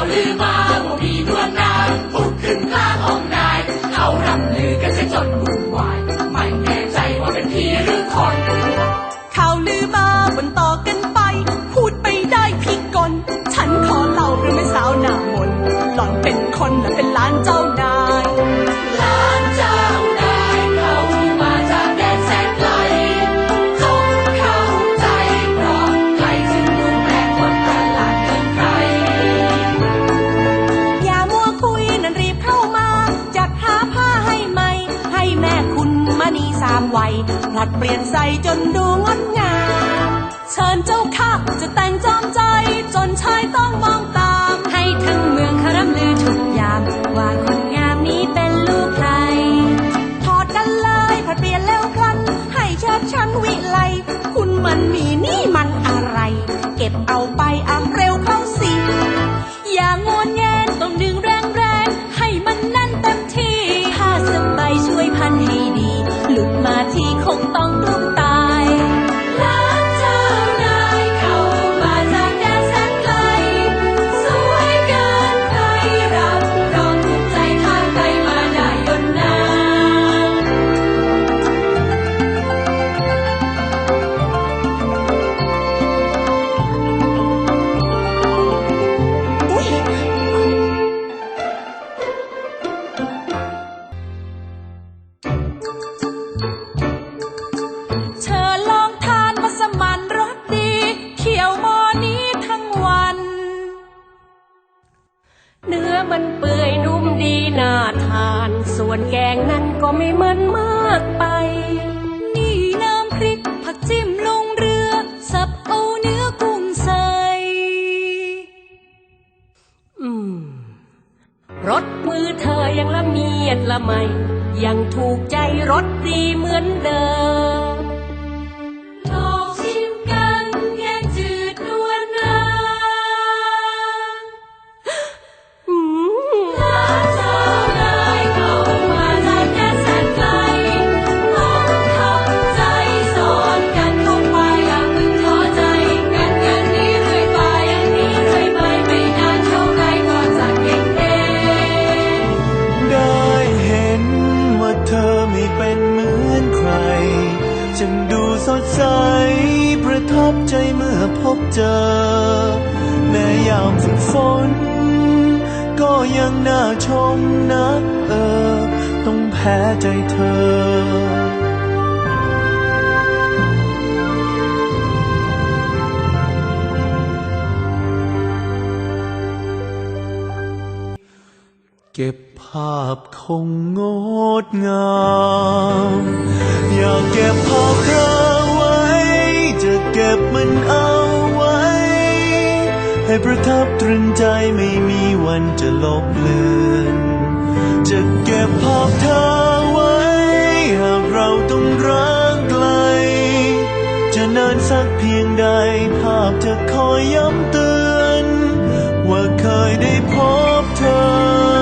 Kalima. ผลัดเปลี่ยนใส่จนดูงดงาม เชิญเจ้าค่ะจะแต่งจอมใจจนชายต้ ส่วนแกงนั้นก็ไม่เหมือนมากไป นี่น้ำพริกผักจิ้มลงเรือ สับเอาเนื้อกุ้งใส่อืมรสมือเธอยังละเมียดละไม ยังถูกใจรสดีเหมือนเดิม จึงดูสดใส ประทับใจเมื่อพบเจอ แม้ยามฝนฝน ก็ยังน่าชมนักเออ ต้องแพ้ใจเธอ เก็บภาพคงงดงาม อยากเก็บภาพเธอไว้ จะเก็บมันเอาไว้ ให้ประทับตรึงใจไม่มีวันจะลบเลือน จะเก็บภาพเธอไว้ หากเราต้องร้างไกล จะนานสักเพียงใด ภาพจะคอยย้ำเตือน ว่าเคยได้พบเธอ